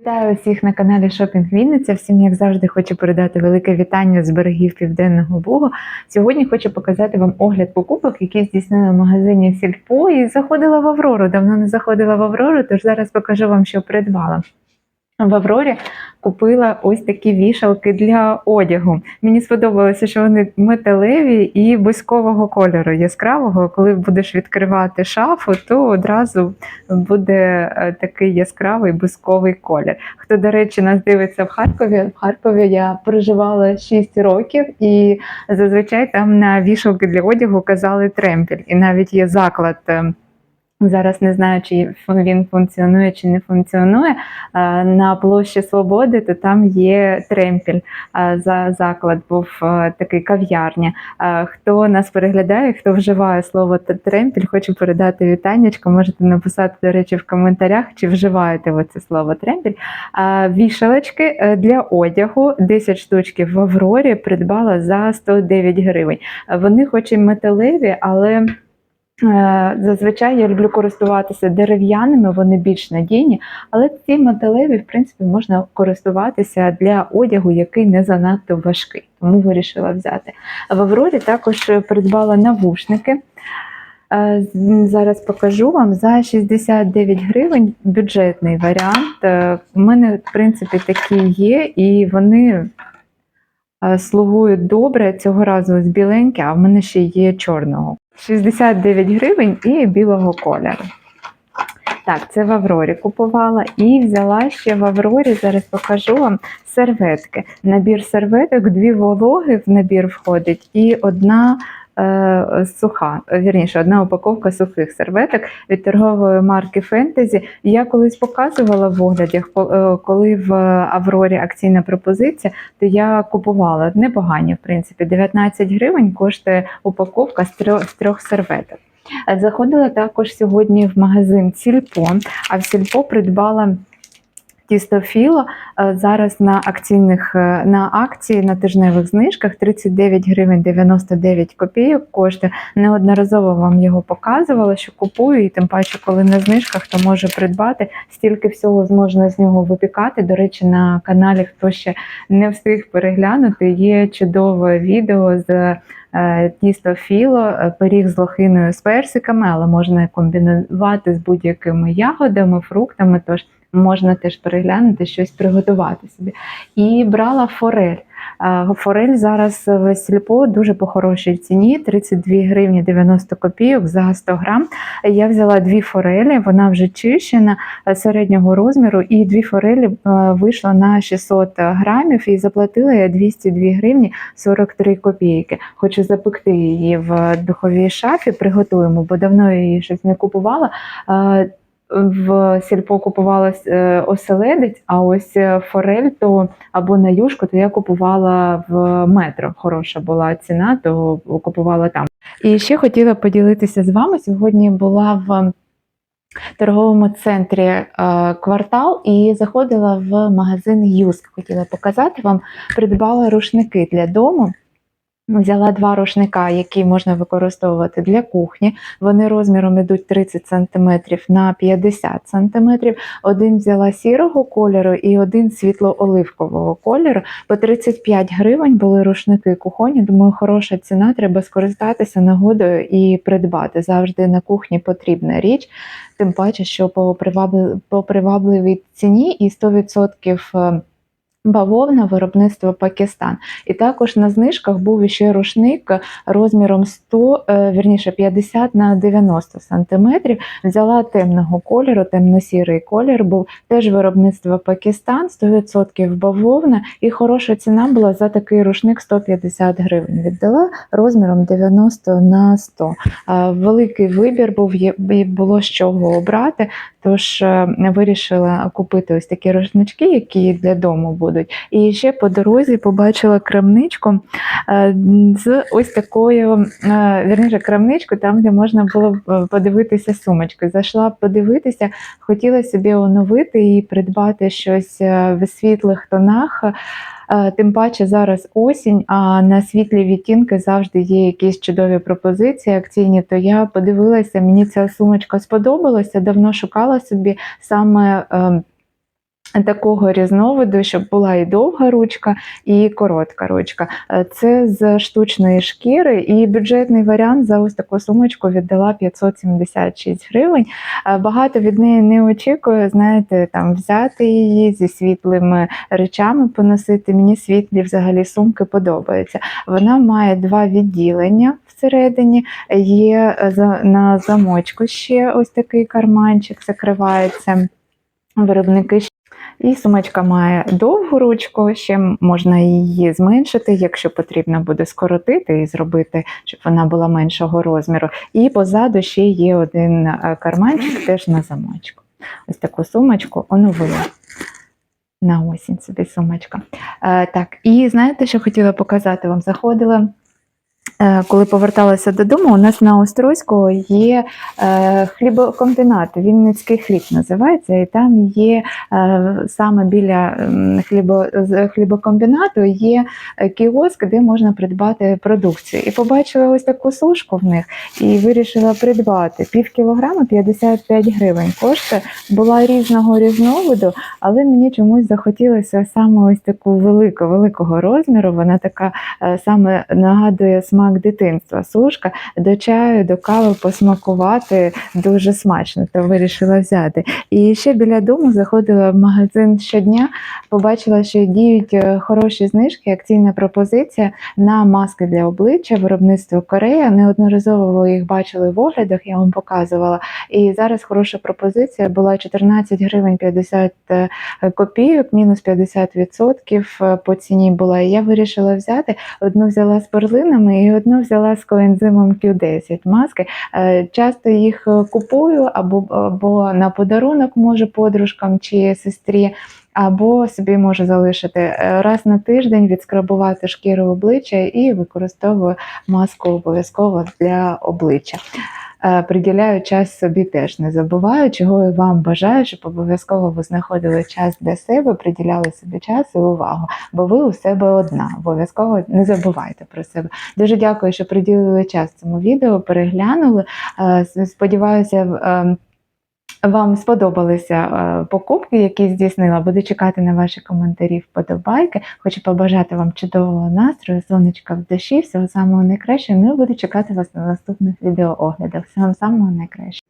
Вітаю усіх на каналі Шопінг Вінниця. Всім, як завжди, хочу передати велике вітання з берегів Південного Бугу. Сьогодні хочу показати вам огляд покупок, які здійснила в магазині Сільпо і заходила в Аврору. Давно не заходила в Аврору, тож зараз покажу вам, що придбала. В Аврорі купила ось такі вішалки для одягу. Мені сподобалося, що вони металеві і бузькового кольору яскравого. Коли будеш відкривати шафу, то одразу буде е, такий яскравий бузьковий колір. Хто, до речі, нас дивиться в Харкові, в Харкові я проживала 6 років, і зазвичай там на вішалки для одягу казали тремпель. І навіть є заклад. Зараз не знаю, чи він функціонує чи не функціонує. На площі Свободи, то там є тремпель. е, За заклад був такий кав'ярня. Хто нас переглядає, хто вживає слово т- тремпель, хочу передати вітаннячко. Можете написати, до речі, в коментарях, чи вживаєте ви це слово тремпель. Е, Вішалочки е, для одягу 10 штучків в Аврорі придбала за 109 гривень. Вони хоч і металеві, але. Е, Зазвичай я люблю користуватися дерев'яними, вони більш надійні, але ці металеві, в принципі, можна користуватися для одягу, який не занадто важкий, тому вирішила взяти. В Аврорі також придбала навушники. Е, Зараз покажу вам за 69 гривень бюджетний варіант. Е, У мене, в принципі, такі є, і вони е, слугують добре. Цього разу ось біленькі, а в мене ще є чорного. 69 гривень і білого кольору. Так, це в Аврорі купувала і взяла ще в Аврорі. Зараз покажу вам серветки. Набір серветок, дві вологи в набір входить, і одна суха, вірніше, одна упаковка сухих серветок від торгової марки Фентезі. Я колись показувала в оглядах, е, коли в Аврорі акційна пропозиція, то я купувала непогані, в принципі, 19 гривень коштує упаковка з трьох, з трьох серветок. Е, Заходила також сьогодні в магазин Сільпо, а в Сільпо придбала тісто філо е, зараз на акційних е, на акції на тижневих знижках 39 гривень 99 копійок коштує. Неодноразово вам його показувала, що купую, і тим паче, коли на знижках, то може придбати стільки всього зможна з нього випікати. До речі, на каналі, хто ще не встиг переглянути, є чудове відео з е, тісто філо, пиріг з лохиною з персиками, але можна комбінувати з будь-якими ягодами, фруктами. Тож можна теж переглянути щось приготувати собі. І брала форель. Е, Форель зараз в сільпо дуже по хорошій ціні 32 гривні 90 копійок за 100 грам. Я взяла дві форелі, вона вже чищена е, середнього розміру, і дві форелі е, вийшло на 600 грамів і заплатила я 202 гривні 43 копійки. Хочу запекти її в духовій шафі, приготуємо, бо давно її щось не купувала. В сільпо купувала е, оселедець, а ось е, форель то або на юшку, то я купувала в метро. Хороша була ціна, то купувала там. І ще хотіла поділитися з вами. Сьогодні була в торговому центрі е, квартал і заходила в магазин Юск. Хотіла показати вам, придбала рушники для дому. Взяла два рушника, які можна використовувати для кухні. Вони розміром йдуть 30 см на 50 см. Один взяла сірого кольору і один світло-оливкового кольору. По 35 гривень були рушники кухонні. Думаю, хороша ціна, треба скористатися нагодою і придбати. Завжди на кухні потрібна річ. Тим паче, що по привабливій ціні і 100% бавовна виробництва Пакистан. І також на знижках був ще рушник розміром 100, е, вірніше 50 на 90 сантиметрів. Взяла темного кольору, темно-сірий колір був теж виробництва Пакистан, 100% бавовна, і хороша ціна була за такий рушник 150 гривень. Віддала розміром 90 на 100. Е, Великий вибір був, було з чого обрати. Тож е, вирішила купити ось такі рушнички, які для дому будуть. І ще по дорозі побачила крамничку е, з ось такою, е, вірніше, крамничку, там, де можна було е, подивитися сумочки. Зайшла подивитися, хотіла собі оновити і придбати щось в світлих тонах. Тим паче зараз осінь, а на світлі відтінки завжди є якісь чудові пропозиції акційні. То я подивилася, мені ця сумочка сподобалася, давно шукала собі саме. Такого різновиду, щоб була і довга ручка, і коротка ручка. Е, Це з штучної шкіри, і бюджетний варіант за ось таку сумочку віддала 576 гривень. Е, Багато від неї не очікую, знаєте, там взяти її зі світлими речами поносити. Мені світлі взагалі сумки подобаються. Вона має два відділення всередині. Є е, на замочку ще ось такий карманчик, закривається. Виробники і сумочка має довгу ручку, ще можна її зменшити, якщо потрібно буде скоротити і зробити, щоб вона була меншого розміру. І позаду ще є один е, карманчик теж на замочку. Ось таку сумочку оновила. На осінь собі сумочка. Е, так, і знаєте, що хотіла показати вам? Заходила. Е, Коли поверталася додому, у нас на Острозького є е, хлібокомбінат, Вінницький хліб називається, і там є е, саме біля хлібокомбінату є кіоск, де можна придбати продукцію. І побачила ось таку сушку в них і вирішила придбати. Пів кілограма 55 гривень коштує. Була різного різновиду, але мені чомусь захотілося саме ось таку велику, великого розміру. Вона така саме нагадує смак дитинства. Сушка до чаю, до кави посмакувати дуже смачно, то вирішила взяти. І ще біля дому заходила в магазин щодня, побачила, що діють е, хороші знижки, акційна пропозиція на маски для обличчя, виробництво Корея. Неодноразово ви їх бачили в оглядах, я вам показувала. І зараз хороша пропозиція була 14 гривень 50 е, копійок, мінус 50% е, по ціні була. І я вирішила взяти. Одну взяла з перлинами і одну взяла з коензимом Q10 маски. Е, Часто їх е, купую або, або на подарунок можу подружкам чи сестрі. Або собі можу залишити Е, раз на тиждень, відскрабувати шкіру обличчя і використовую маску обов'язково для обличчя. Приділяю час собі теж не забуваю, чого я вам бажаю, щоб обов'язково ви знаходили час для себе, приділяли собі час і увагу, бо ви у себе одна. Обов'язково не забувайте про себе. Дуже дякую, що приділили час цьому відео, переглянули. Е, Сподіваюся, ем, вам сподобалися е, покупки, які здійснила. Буду чекати на ваші коментарі, вподобайки. Хочу побажати вам чудового настрою, сонечка в душі, всього самого найкращого. Ну і буду чекати вас на наступних відеооглядах. Всього самого найкращого.